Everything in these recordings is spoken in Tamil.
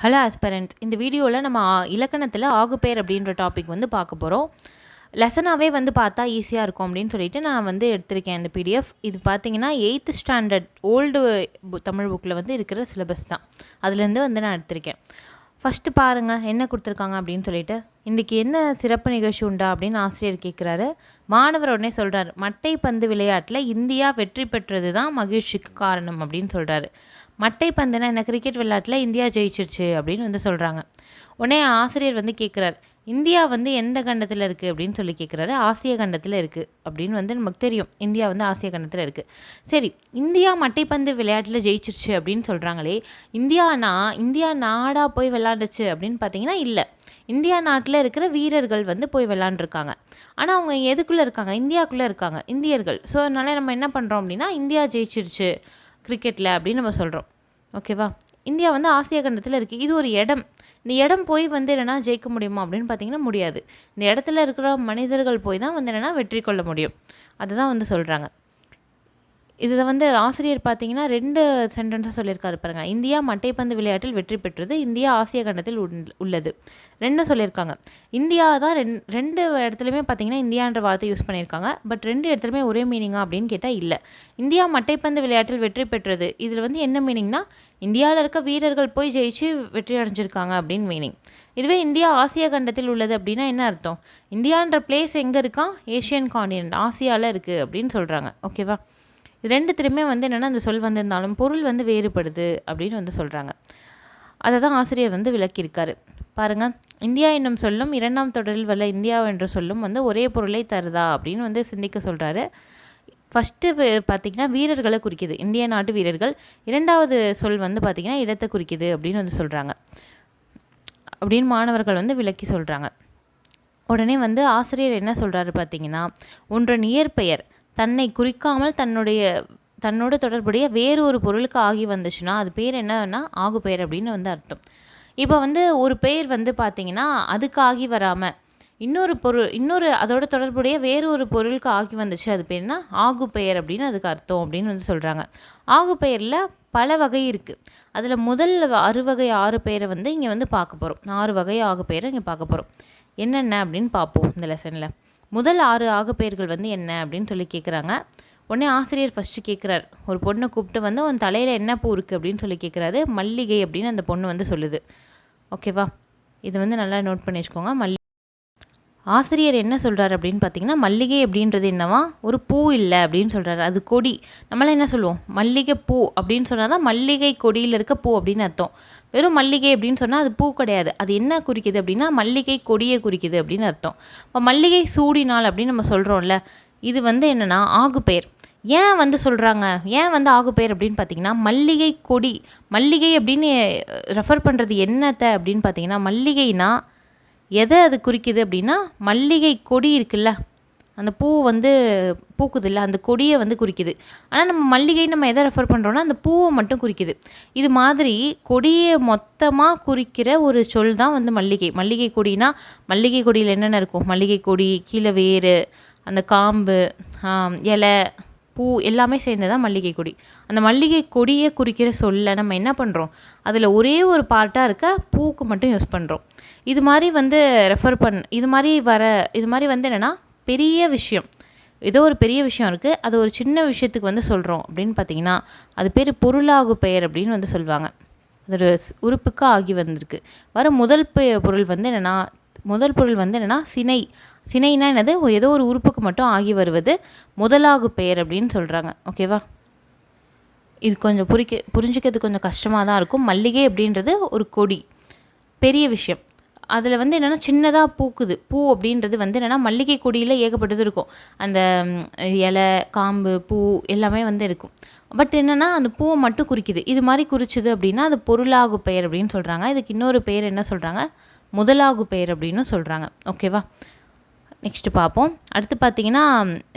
ஹலோ ஆஸ்பரண்ட்ஸ் இந்த வீடியோவில் நம்ம இலக்கணத்தில் ஆகுபெயர் அப்படின்ற டாபிக் வந்து பார்க்க போகிறோம் லெசனாகவே வந்து பார்த்தா ஈஸியாக இருக்கும் அப்படின்னு சொல்லிட்டு நான் வந்து எடுத்திருக்கேன் இந்த பிடிஎஃப் இது பார்த்தீங்கன்னா எயித்து ஸ்டாண்டர்ட் ஓல்டு தமிழ் புக்கில் வந்து இருக்கிற சிலபஸ் தான். அதுலேருந்து வந்து நான் எடுத்திருக்கேன். ஃபஸ்ட்டு பாருங்கள் என்ன கொடுத்துருக்காங்க அப்படின்னு சொல்லிட்டு. இன்றைக்கி என்ன சிறப்பு நிகழ்ச்சி உண்டா அப்படின்னு ஆசிரியர் கேட்குறாரு மாணவர் உடனே சொல்கிறார் மட்டை பந்து விளையாட்டில் இந்தியா வெற்றி பெற்றது தான் மகிழ்ச்சிக்கு காரணம் அப்படின்னு சொல்கிறாரு மட்டை பந்துனா என்ன? கிரிக்கெட் விளையாட்டில் இந்தியா ஜெயிச்சிருச்சு அப்படின்னு வந்து சொல்கிறாங்க உடனே ஆசிரியர் வந்து கேட்குறார் இந்தியா வந்து எந்த கண்டத்தில் இருக்குது அப்படின்னு சொல்லி கேட்குறாரு ஆசிய கண்டத்தில் இருக்குது அப்படின்னு வந்து நமக்கு தெரியும். இந்தியா வந்து ஆசிய கண்டத்தில் இருக்குது சரி இந்தியா மட்டைப்பந்து விளையாட்டில் ஜெயிச்சிருச்சு அப்படின்னு சொல்கிறாங்களே இந்தியானா இந்தியா நாடாக போய் விளாண்டுச்சு அப்படின்னு பார்த்தீங்கன்னா இல்லை. இந்தியா நாட்டில் இருக்கிற வீரர்கள் வந்து போய் விளாண்டுருக்காங்க ஆனால் அவங்க எதுக்குள்ளே இருக்காங்க? இந்தியாக்குள்ளே இருக்காங்க. இந்தியர்கள். ஸோ அதனால் நம்ம என்ன பண்ணுறோம் அப்படின்னா இந்தியா ஜெயிச்சிருச்சு. கிரிக்கெட்டில் அப்படின்னு நம்ம சொல்கிறோம் ஓகேவா இந்தியா வந்து ஆசிய கண்டத்தில் இருக்குது இது ஒரு இடம். இந்த இடம் போய் வந்து என்னென்னா ஜெயிக்க முடியுமா அப்படின்னு பார்த்தீங்கன்னா முடியாது. இந்த இடத்துல இருக்கிற மனிதர்கள் போய் தான் வந்து என்னென்னா வெற்றி கொள்ள முடியும். அதுதான் வந்து சொல்கிறாங்க இதில் வந்து ஆசிரியர் பார்த்தீங்கன்னா ரெண்டு சென்டென்ஸாக சொல்லியிருக்காரு பாருங்கள் இந்தியா மட்டைப்பந்து விளையாட்டில் வெற்றி பெற்றது இந்தியா ஆசிய கண்டத்தில் உள்ளது. ரெண்டும் சொல்லியிருக்காங்க. இந்தியா தான் ரெண் ரெண்டு இடத்துலையுமே பார்த்தீங்கன்னா இந்தியான்ற வார்த்தை யூஸ் பண்ணியிருக்காங்க. பட் ரெண்டு இடத்துலையுமே ஒரே மீனிங்கா அப்படின்னு கேட்டால் இல்லை. இந்தியா மட்டைப்பந்து விளையாட்டில் வெற்றி பெற்றது. இதில் வந்து என்ன மீனிங்னா இந்தியாவில் இருக்க வீரர்கள் போய் ஜெயிச்சு வெற்றி அடைஞ்சிருக்காங்க அப்படின்னு மீனிங் இதுவே இந்தியா ஆசிய கண்டத்தில் உள்ளது அப்படின்னா என்ன அர்த்தம்? இந்தியான்ற பிளேஸ் எங்கே இருக்கா? ஏஷியன் காண்டினென்ட் ஆசியாவில் இருக்குது அப்படின்னு சொல்கிறாங்க ஓகேவா ரெண்டுத்திலுமே வந்து என்னென்னா அந்த சொல் வந்திருந்தாலும் பொருள் வந்து வேறுபடுது அப்படின்னு வந்து சொல்கிறாங்க அதை தான் ஆசிரியர் வந்து விளக்கியிருக்காரு. பாருங்க இந்தியா என்னும் சொல்லும் இரண்டாம் தொடரில் வல்ல இந்தியா என்ற சொல்லும் வந்து ஒரே பொருளை தருதா? அப்படின்னு வந்து சிந்திக்க சொல்கிறாரு ஃபஸ்ட்டு பார்த்திங்கன்னா வீரர்களை குறிக்கிது. இந்திய நாட்டு வீரர்கள். இரண்டாவது சொல் வந்து பார்த்திங்கன்னா இடத்தை குறிக்குது அப்படின்னு வந்து சொல்கிறாங்க அப்படின்னு மாணவர்கள் வந்து விளக்கி சொல்கிறாங்க உடனே வந்து ஆசிரியர் என்ன சொல்கிறாரு பார்த்தீங்கன்னா ஒன்றன் இயற்பெயர். தன்னை குறிக்காமல் தன்னுடைய தன்னோட தொடர்புடைய வேறு ஒரு பொருளுக்கு ஆகி வந்துச்சுன்னா அது பேர் என்னன்னா ஆகு பெயர் அப்படின்னு வந்து அர்த்தம். இப்போ வந்து ஒரு பெயர் வந்து பார்த்தீங்கன்னா அதுக்கு ஆகி வராமல் இன்னொரு பொருள் இன்னொரு அதோட தொடர்புடைய வேறு ஒரு பொருளுக்கு ஆகி வந்துச்சு அது பேர்னா ஆகு பெயர் அப்படின்னு அதுக்கு அர்த்தம் அப்படின்னு வந்து சொல்கிறாங்க ஆகு பெயரில் பல வகை இருக்குது அதில் முதல் அறுவகை ஆறு பெயரை வந்து இங்கே வந்து பார்க்க போகிறோம் ஆறு வகை ஆகு பெயரை இங்கே பார்க்க போகிறோம் என்னென்ன அப்படின்னு பார்ப்போம் இந்த லெசனில் முதல் ஆறு ஆகப்பெயர்கள் வந்து என்ன அப்படின்னு சொல்லி கேட்குறாங்க உடனே ஆசிரியர் ஃபஸ்ட்டு கேட்குறாரு ஒரு பொண்ணை கூப்பிட்டு வந்து உன் தலையில் என்ன பூ இருக்குது அப்படின்னு சொல்லி கேட்குறாரு மல்லிகை அப்படின்னு அந்த பொண்ணு வந்து சொல்லுது. ஓகேவா இது வந்து நல்லா நோட் பண்ணி வச்சுக்கோங்க. மல்லி ஆசிரியர் என்ன சொல்கிறார் அப்படின்னு பார்த்தீங்கன்னா மல்லிகை அப்படின்றது என்னவா? ஒரு பூ இல்லை அப்படின்னு சொல்கிறாரு அது கொடி. நம்மளாம் என்ன சொல்லுவோம்? மல்லிகை பூ அப்படின்னு சொன்னால் தான் மல்லிகை கொடியில் இருக்க பூ அப்படின்னு அர்த்தம். வெறும் மல்லிகை அப்படின்னு சொன்னால் அது பூ கிடையாது. அது என்ன குறிக்குது அப்படின்னா மல்லிகை கொடியை குறிக்குது அப்படின்னு அர்த்தம். இப்போ மல்லிகை சூடினால் அப்படின்னு நம்ம சொல்கிறோம்ல இது வந்து என்னென்னா ஆகு பெயர் ஏன் வந்து சொல்கிறாங்க ஏன் வந்து ஆகு பெயர் அப்படின்னு பார்த்தீங்கன்னா மல்லிகை கொடி. மல்லிகை அப்படின்னு ரெஃபர் பண்ணுறது என்னத்தை அப்படின்னு பார்த்தீங்கன்னா மல்லிகைனா எதை அது குறிக்குது அப்படின்னா மல்லிகை கொடி இருக்குல்ல? அந்த பூ வந்து பூக்குது இல்லை அந்த கொடியை வந்து குறிக்குது. ஆனால் நம்ம மல்லிகை நம்ம எதை ரெஃபர் பண்ணுறோன்னா அந்த பூவை மட்டும் குறிக்குது. இது மாதிரி கொடியை மொத்தமாக குறிக்கிற ஒரு சொல் தான் வந்து மல்லிகை. மல்லிகை கொடினா மல்லிகை கொடியில் என்னென்ன இருக்கும்? மல்லிகை கொடி கீழே வேர் அந்த காம்பு இலை பூ எல்லாமே சேர்ந்தது தான் மல்லிகை கொடி. அந்த மல்லிகை கொடியை குறிக்கிற சொல்ல நம்ம என்ன பண்ணுறோம் அதில் ஒரே ஒரு பார்ட்டாக இருக்க பூக்கு மட்டும் யூஸ் பண்ணுறோம் இது மாதிரி வந்து ரெஃபர் பண் இது மாதிரி வர இது மாதிரி வந்து என்னென்னா பெரிய விஷயம். ஏதோ ஒரு பெரிய விஷயம் இருக்குது அது ஒரு சின்ன விஷயத்துக்கு வந்து சொல்கிறோம் அப்படின்னு பார்த்தீங்கன்னா அது பேர் பொருளாகு பெயர் அப்படின்னு வந்து சொல்லுவாங்க. அது ஒரு உறுப்புக்கு ஆகி வந்திருக்கு. வர முதல் பெ- பொருள் வந்து என்னென்னா முதல் பொருள் வந்து என்னென்னா சினை. சினைனா என்னது? ஏதோ ஒரு உறுப்புக்கு மட்டும் ஆகி வருவது. முதலாகு பெயர் அப்படின்னு சொல்கிறாங்க ஓகேவா இது கொஞ்சம் புரிக்க புரிஞ்சுக்கிறது கொஞ்சம் கஷ்டமாக தான் இருக்கும். மல்லிகை அப்படின்றது ஒரு கொடி. பெரிய விஷயம். அதில் வந்து என்னென்னா சின்னதாக பூக்குது. பூ அப்படின்றது வந்து என்னென்னா மல்லிகை கொடியில் ஏகப்பட்டது இருக்கும். அந்த இலை காம்பு பூ எல்லாமே வந்து இருக்கும். பட் என்னென்னா அந்த பூவை மட்டும் குறிக்குது. இது மாதிரி குறிச்சுது அப்படின்னா அது பொருளாகு பெயர் அப்படின்னு சொல்கிறாங்க இதுக்கு இன்னொரு பெயர் என்ன சொல்கிறாங்க முதலாகு பெயர் அப்படின்னு சொல்கிறாங்க ஓகேவா நெக்ஸ்ட்டு பார்ப்போம். அடுத்து பார்த்தீங்கன்னா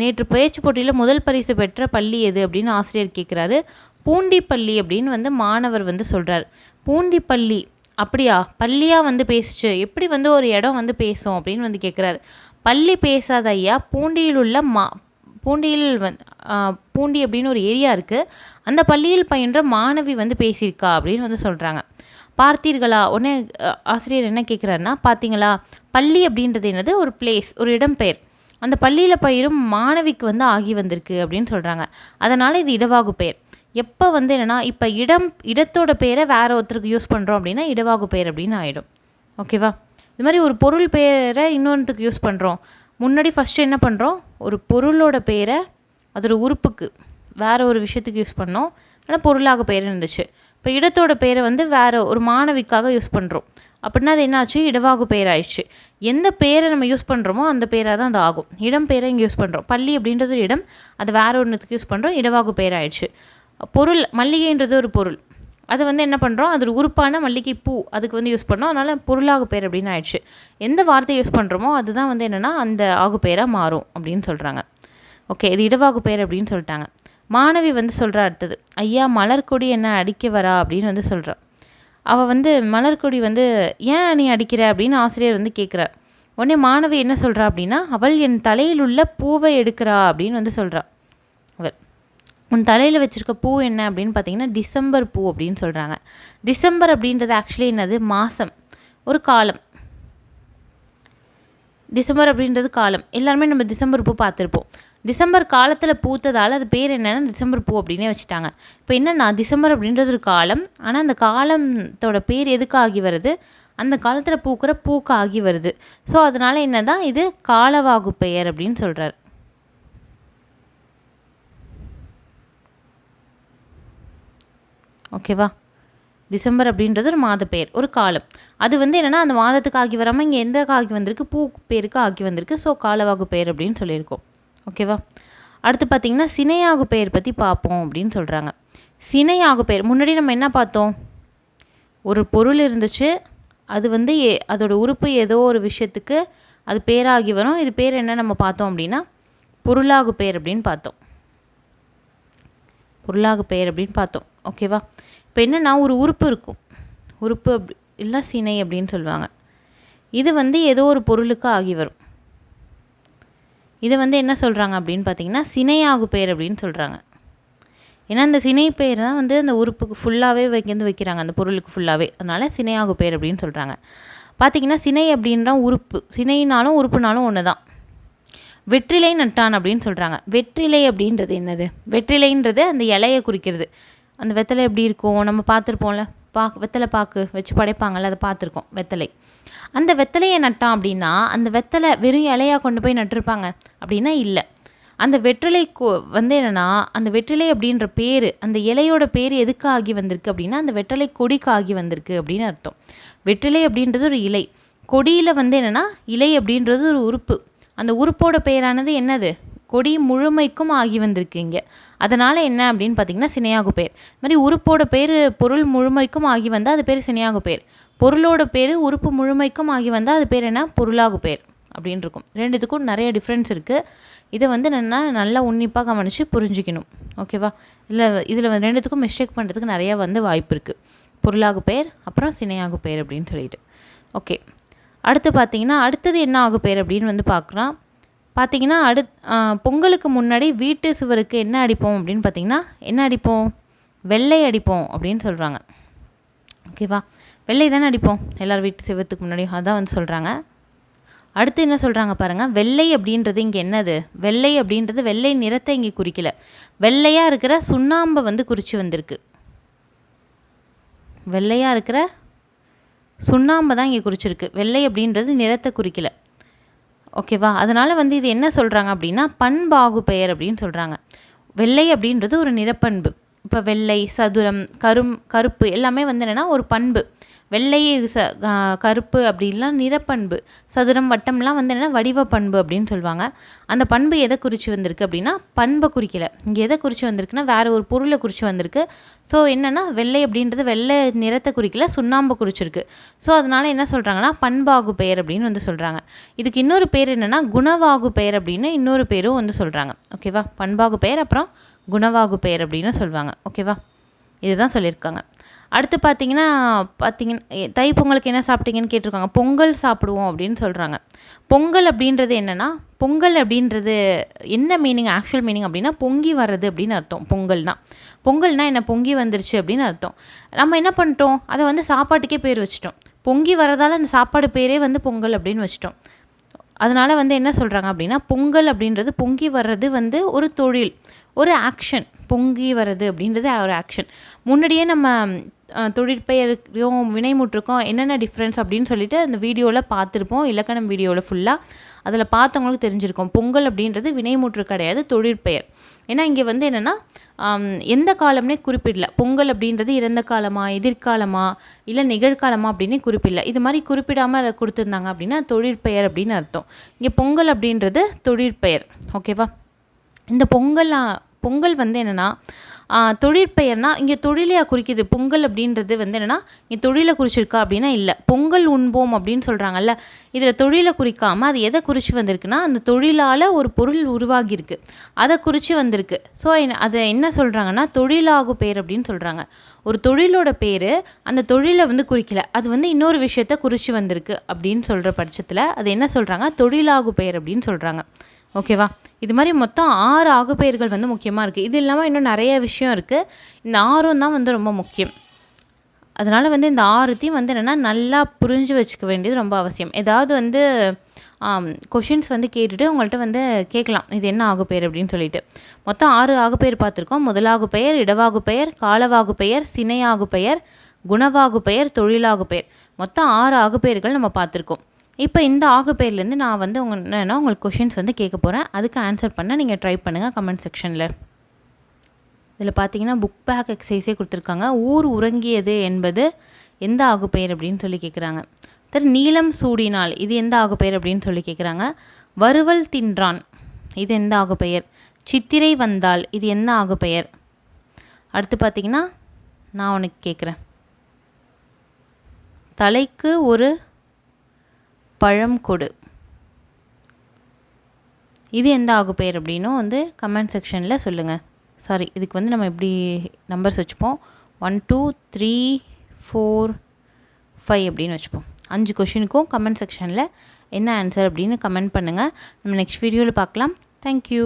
நேற்று பயிற்சி போட்டியில் முதல் பரிசு பெற்ற பள்ளி எது அப்படின்னு ஆசிரியர் கேட்குறாரு. பூண்டிப்பள்ளி அப்படின்னு வந்து மாணவர் வந்து சொல்கிறார் பூண்டிப்பள்ளி அப்படியா? பள்ளியாக வந்து பேசுச்சு. எப்படி வந்து ஒரு இடம் வந்து பேசும் அப்படின்னு வந்து கேட்குறாரு. பள்ளி பேசாத ஐயா பூண்டியில் உள்ள மா பூண்டியில் வந் பூண்டி அப்படின்னு ஒரு ஏரியா இருக்குது அந்த பள்ளியில் பயின்ற மாணவி வந்து பேசியிருக்கா அப்படின்னு வந்து சொல்கிறாங்க பார்த்தீர்களா? உடனே ஆசிரியர் என்ன கேட்குறாருன்னா பார்த்தீங்களா? பள்ளி அப்படின்றது என்னது? ஒரு பிளேஸ் ஒரு இடம்பெயர். அந்த பள்ளியில் பயிரும் மாணவிக்கு வந்து ஆகி வந்திருக்கு அப்படின்னு சொல்கிறாங்க அதனால் இது இடவாகு பெயர். எப்போ வந்து என்னென்னா இப்போ இடம் இடத்தோட பெயரை வேறு ஒருத்தருக்கு யூஸ் பண்ணுறோம் அப்படின்னா இடவாகு பெயர் அப்படின்னு ஆகிடும் ஓகேவா இது மாதிரி ஒரு பொருள் பெயரை இன்னொன்றுத்துக்கு யூஸ் பண்ணுறோம் முன்னாடி ஃபஸ்ட்டு என்ன பண்ணுறோம் ஒரு பொருளோட பெயரை அதோட உறுப்புக்கு வேறு ஒரு விஷயத்துக்கு யூஸ் பண்ணோம். ஆனால் பொருளாக பெயர் இருந்துச்சு. இப்போ இடத்தோட பேரை வந்து வேறு ஒரு மாணவிக்காக யூஸ் பண்ணுறோம் அப்படின்னா அது என்னாச்சு? இடவாகு பெயர் ஆயிடுச்சு எந்த பேரை நம்ம யூஸ் பண்ணுறோமோ அந்த பேராக தான் அது ஆகும். இடம் பேரை இங்கே யூஸ் பண்ணுறோம் பள்ளி அப்படின்றது ஒரு இடம் அது வேறு ஒன்றுத்துக்கு யூஸ் பண்ணுறோம் இடவாகு பெயர் ஆயிடுச்சு பொருள் மல்லிகைன்றது ஒரு பொருள். அது வந்து என்ன பண்ணுறோம் அது ஒரு உறுப்பான மல்லிகை பூ அதுக்கு வந்து யூஸ் பண்ணோம் அதனால் பொருளாகு பேர் அப்படின்னு ஆயிடுச்சு. எந்த வார்த்தை யூஸ் பண்ணுறோமோ அதுதான் வந்து என்னென்னா அந்த ஆகு பேராக மாறும் அப்படின்னு சொல்கிறாங்க ஓகே இது இடவாகு பெயர் அப்படின்னு சொல்லிட்டாங்க. மாணவி வந்து சொல்கிறா அடுத்தது ஐயா மலர்கொடி என்ன அடிக்க வரா? அப்படின்னு வந்து சொல்கிறா அவள் வந்து மலர்கொடி வந்து ஏன் நீ அடிக்கிற? அப்படின்னு ஆசிரியர் வந்து கேட்குறார் உடனே மாணவி என்ன சொல்கிறா அப்படின்னா அவள் என் தலையில் உள்ள பூவை எடுக்கிறா அப்படின்னு வந்து சொல்கிறா அவள் உன் தலையில் வச்சுருக்க பூ என்ன? அப்படின்னு பார்த்தீங்கன்னா டிசம்பர் பூ அப்படின்னு சொல்கிறாங்க டிசம்பர் அப்படின்றது ஆக்சுவலி என்னது? மாதம் ஒரு காலம். டிசம்பர் அப்படின்றது காலம். எல்லாருமே நம்ம டிசம்பர் பூ பார்த்துருப்போம். டிசம்பர் காலத்தில் பூத்ததால் அது பேர் என்னென்னா டிசம்பர் பூ அப்படின்னே வச்சுட்டாங்க. இப்போ என்னென்னா டிசம்பர் அப்படின்றது ஒரு காலம். ஆனால் அந்த காலத்தோட பேர் எதுக்கு ஆகி வருது? அந்த காலத்தில் பூக்கிற பூக்கு ஆகி வருது. ஸோ அதனால் என்ன தான் இது காலவாகு பெயர் அப்படின்னு சொல்கிறார் ஓகேவா டிசம்பர் அப்படின்றது ஒரு மாத பெயர் ஒரு காலம். அது வந்து என்னென்னா அந்த மாதத்துக்கு ஆகி வராமல் இங்கே எந்த ஆகி வந்திருக்கு? பூ பேருக்கு ஆகி வந்திருக்கு. ஸோ காலவாகு பெயர் அப்படின்னு சொல்லியிருக்கோம். ஓகேவா? அடுத்து பார்த்திங்கன்னா சினையாகு பெயர் பற்றி பார்ப்போம் அப்படின்னு சொல்கிறாங்க சினையாகு பெயர் முன்னாடி நம்ம என்ன பார்த்தோம்? ஒரு பொருள் இருந்துச்சு அது வந்து ஏ அதோட உறுப்பு ஏதோ ஒரு விஷயத்துக்கு அது பேராகி வரும். இது பேர் என்ன நம்ம பார்த்தோம் அப்படின்னா பொருளாகு பெயர் அப்படின்னு பார்த்தோம். பொருளாகு பெயர் அப்படின்னு பார்த்தோம். ஓகேவா? இப்போ என்னென்னா ஒரு உறுப்பு இருக்கும். உறுப்பு அப்படி இல்லை சினை அப்படின்னு சொல்லுவாங்க. இது வந்து ஏதோ ஒரு பொருளுக்கு ஆகி வரும். இதை வந்து என்ன சொல்கிறாங்க அப்படின்னு பார்த்தீங்கன்னா சினையாகு பெயர் அப்படின்னு சொல்கிறாங்க ஏன்னா அந்த சினை பெயர் தான் வந்து அந்த உறுப்புக்கு ஃபுல்லாகவே வைக்கிறது வைக்கிறாங்க. அந்த பொருளுக்கு ஃபுல்லாகவே அதனால் சினையாகு பெயர் அப்படின்னு சொல்கிறாங்க பார்த்தீங்கன்னா சினை அப்படின்ற உறுப்பு சினைனாலும் உறுப்புனாலும் ஒன்று தான். வெற்றிலை நட்டான் அப்படின்னு சொல்கிறாங்க வெற்றிலை அப்படின்றது என்னது? வெற்றிலைன்றது அந்த இலையை குறிக்கிறது. அந்த வெத்தலை எப்படி இருக்கும்? நம்ம பார்த்துருப்போம்ல. பாக்கு வெத்தலை பாக்கு வச்சு படைப்பாங்கள்ல அதை பார்த்துருக்கோம் வெத்தலை. அந்த வெத்தலையை நட்டான் அப்படின்னா அந்த வெத்தலை வெறும் இலையாக கொண்டு போய் நட்டிருப்பாங்க அப்படின்னா இல்லை. அந்த வெற்றிலை கொ- வந்து என்னென்னா அந்த வெற்றிலை அப்படின்ற பேர் அந்த இலையோட பேர் எதுக்காகி வந்திருக்கு அப்படின்னா அந்த வெற்றிலை கொடிக்காகி வந்திருக்கு அப்படின்னு அர்த்தம். வெற்றிலை அப்படின்றது ஒரு இலை. கொடியில் வந்து என்னென்னா இலை அப்படின்றது ஒரு உறுப்பு. அந்த உறுப்போட பெயரானது என்னது? கொடி முழுமைக்கும் ஆகி வந்திருக்கு இங்கே அதனால் என்ன அப்படின்னு பார்த்தீங்கன்னா சினையாகு பேர். இது மாதிரி உறுப்போட பேர் பொருள் முழுமைக்கும் ஆகி வந்தால் அது பேர் சினையாகு பேர். பொருளோட பேர் உறுப்பு முழுமைக்கும் ஆகி வந்தால் அது பேர் என்ன? பொருளாகு பெயர் அப்படின்னு இருக்கும். ரெண்டுத்துக்கும் நிறைய டிஃப்ரென்ஸ் இருக்குது இதை வந்து என்னென்னா நல்லா உன்னிப்பாக கவனித்து புரிஞ்சுக்கணும். ஓகேவா இல்லை இதில் ரெண்டுத்துக்கும் மிஸ்டேக் பண்ணுறதுக்கு நிறையா வந்து வாய்ப்பு இருக்குது பொருளாகு பெயர் அப்புறம் சினையாகு பெயர் அப்படின்னு சொல்லிட்டு. ஓகே அடுத்து பார்த்தீங்கன்னா அடுத்தது என்ன ஆகு பெயர் அப்படின்னு வந்து பார்க்குறோம் பார்த்தீங்கன்னா அடுத் பொங்கலுக்கு முன்னாடி வீட்டு சுவருக்கு என்ன அடிப்போம் அப்படின்னு பார்த்தீங்கன்னா என்ன அடிப்போம்? வெள்ளை அடிப்போம் அப்படின்னு சொல்கிறாங்க ஓகேவா வெள்ளை தானே அடிப்போம். எல்லார் வீட்டு சுவத்துக்கு முன்னாடி அதான் வந்து சொல்கிறாங்க அடுத்து என்ன சொல்கிறாங்க பாருங்கள் வெள்ளை அப்படின்றது இங்கே என்னது? வெள்ளை அப்படின்றது வெள்ளை நிறத்தை இங்கே குறிக்கல. வெள்ளையாக இருக்கிற சுண்ணாம்பை வந்து குறித்து வந்திருக்கு. வெள்ளையாக இருக்கிற சுண்ணாம்பை தான் இங்கே குறிச்சிருக்கு. வெள்ளை அப்படின்றது நிறத்தை குறிக்கல. ஓகேவா? அதனால் வந்து இது என்ன சொல்கிறாங்க அப்படின்னா பண்பாகு பெயர் அப்படின்னு சொல்கிறாங்க வெள்ளை அப்படின்றது ஒரு நிறப்பண்பு. இப்போ வெள்ளை சதுரம் கரும் கருப்பு எல்லாமே வந்து என்னென்னா ஒரு பண்பு. வெள்ளை ச கருப்பு அப்படின்லாம் நிறப்பண்பு. சதுரம் வட்டம்லாம் வந்து என்னென்னா வடிவ பண்பு அப்படின்னு சொல்லுவாங்க. அந்த பண்பு எதை குறித்து வந்திருக்கு அப்படின்னா பண்பை குறிக்கலை. இங்கே எதை குறித்து வந்திருக்குன்னா வேறு ஒரு பொருளை குறித்து வந்திருக்கு. ஸோ என்னென்னா வெள்ளை அப்படின்றது வெள்ளை நிறத்தை குறிக்கல சுண்ணாம்பை குறிச்சிருக்கு. ஸோ அதனால் என்ன சொல்கிறாங்கன்னா பண்பாகு பெயர் அப்படின்னு வந்து சொல்கிறாங்க இதுக்கு இன்னொரு பேர் என்னென்னா குணவாகு பெயர் அப்படின்னு இன்னொரு பேரும் வந்து சொல்கிறாங்க ஓகேவா பண்பாகு பெயர் அப்புறம் குணவாகு பெயர் அப்படின்னு சொல்லுவாங்க. ஓகேவா இதுதான் சொல்லியிருக்காங்க. அடுத்து பார்த்தீங்கன்னா பார்த்தீங்கன்னா தைப்பொங்கலுக்கு தை பொங்கலுக்கு என்ன சாப்பிட்டீங்கன்னு கேட்டிருக்காங்க. பொங்கல் சாப்பிடுவோம் அப்படின்னு சொல்கிறாங்க பொங்கல் அப்படின்றது என்னென்னா பொங்கல் அப்படின்றது என்ன மீனிங் ஆக்சுவல் மீனிங் அப்படின்னா பொங்கி வர்றது அப்படின்னு அர்த்தம். பொங்கல்னா. பொங்கல்னா என்ன? பொங்கி வந்துருச்சு அப்படின்னு அர்த்தம். நம்ம என்ன பண்ணிட்டோம்? அதை வந்து சாப்பாட்டுக்கே பேர் வச்சிட்டோம். பொங்கி வரதால் அந்த சாப்பாடு பேரே வந்து பொங்கல் அப்படின்னு வச்சிட்டோம். அதனால் வந்து என்ன சொல்கிறாங்க அப்படின்னா பொங்கல் அப்படின்றது பொங்கி வர்றது வந்து ஒரு தொழில் ஒரு ஆக்ஷன் பொங்கி வர்றது அப்படின்றது ஒரு ஆக்ஷன் முன்னாடியே நம்ம தொழிற்பெயருக்கும் வினைமுற்றுக்கும் என்னென்ன டிஃப்ரென்ஸ் அப்படின்னு சொல்லிட்டு அந்த வீடியோவில் பார்த்துருப்போம். இலக்கணம் வீடியோவில் ஃபுல்லாக அதில் பார்த்தவங்களுக்கு தெரிஞ்சிருக்கும். பொங்கல் அப்படின்றது வினைமுற்று கிடையாது தொழிற்பெயர். ஏன்னா இங்கே வந்து என்னென்னா எந்த காலம்னே குறிப்பிடல. பொங்கல் அப்படின்றது இறந்த காலமா எதிர்காலமா இல்லை நிகழ்காலமா அப்படின்னு குறிப்பிடல. இது மாதிரி குறிப்பிடாமல் கொடுத்துருந்தாங்க அப்படின்னா தொழிற்பெயர் அப்படின்னு அர்த்தம். இங்கே பொங்கல் அப்படின்றது தொழிற்பெயர். ஓகேவா? இந்த பொங்கல் பொங்கல் வந்து என்னென்னா தொழிற்பெயர்னால் இங்கே தொழிலையா குறிக்குது பொங்கல் அப்படின்றது வந்து என்னென்னா இங்கே தொழிலை குறிச்சிருக்கா அப்படின்னா இல்லை. பொங்கல் உண்போம் அப்படின்னு சொல்கிறாங்கல்ல இதில் தொழிலை குறிக்காமல் அது எதை குறித்து வந்திருக்குன்னா அந்த தொழிலால் ஒரு பொருள் உருவாகியிருக்கு. அதை குறித்து வந்திருக்கு. ஸோ அதை என்ன சொல்கிறாங்கன்னா தொழிலாகு பேர் அப்படின்னு சொல்கிறாங்க ஒரு தொழிலோட பேர் அந்த தொழிலை வந்து குறிக்கல. அது வந்து இன்னொரு விஷயத்த குறித்து வந்திருக்கு அப்படின்னு சொல்கிற பட்சத்தில் அது என்ன சொல்கிறாங்க தொழிலாகு பெயர் அப்படின்னு சொல்கிறாங்க ஓகேவா? இது மாதிரி மொத்தம் ஆறு ஆகுபெயர்கள் வந்து முக்கியமாக இருக்குது இது இல்லாமல் இன்னும் நிறைய விஷயம் இருக்குது இந்த ஆறும் தான் வந்து ரொம்ப முக்கியம். அதனால் வந்து இந்த ஆறுத்தையும் வந்து என்னென்னா நல்லா புரிஞ்சு வச்சுக்க வேண்டியது ரொம்ப அவசியம். ஏதாவது வந்து கொஷின்ஸ் வந்து கேட்டுட்டு உங்கள்கிட்ட வந்து கேட்கலாம். இது என்ன ஆகுபெயர் அப்படின்னு சொல்லிட்டு. மொத்தம் ஆறு ஆகுப்பெயர் பார்த்துருக்கோம். முதலாகு பெயர் இடவாகு பெயர் காலவாகு பெயர் சினையாகு பெயர் குணவாகு பெயர் தொழிலாகு பெயர் மொத்தம் ஆறு ஆகுப்பெயர்கள் நம்ம பார்த்துருக்கோம். இப்போ இந்த ஆகுபெயர்லேருந்து நான் வந்து உங்க என்னென்னா உங்களுக்கு கொஷின்ஸ் வந்து கேட்க போகிறேன் அதுக்கு ஆன்சர் பண்ண நீங்கள் ட்ரை பண்ணுங்கள் கமெண்ட் செக்ஷனில் இதில் பார்த்தீங்கன்னா புக் பேக் எக்ஸசைஸே கொடுத்துருக்காங்க. ஊர் உறங்கியது என்பது எந்த ஆகுபெயர் அப்படின்னு சொல்லி கேட்குறாங்க. தர் நீலம் சூடினால் இது எந்த ஆகுபெயர் அப்படின்னு சொல்லி கேட்குறாங்க. வறுவல் தின்றான் இது எந்த ஆகுபெயர் சித்திரை வந்தால் இது என்ன ஆகுபெயர் அடுத்து பார்த்தீங்கன்னா நான் உனக்கு கேட்குறேன். தலைக்கு ஒரு பழம் கொடு. இது எந்த ஆகுப்பெயர் அப்படின்னும் வந்து கமெண்ட் செக்ஷனில் சொல்லுங்கள் சாரி இதுக்கு வந்து நம்ம எப்படி நம்பர்ஸ் வச்சுப்போம். One two three four five அப்படின்னு வச்சுப்போம். அஞ்சு கொஷினுக்கும் கமெண்ட் செக்ஷனில் என்ன ஆன்சர் அப்படின்னு கமெண்ட் பண்ணுங்கள் நம்ம நெக்ஸ்ட் வீடியோவில் பார்க்கலாம். தேங்க்யூ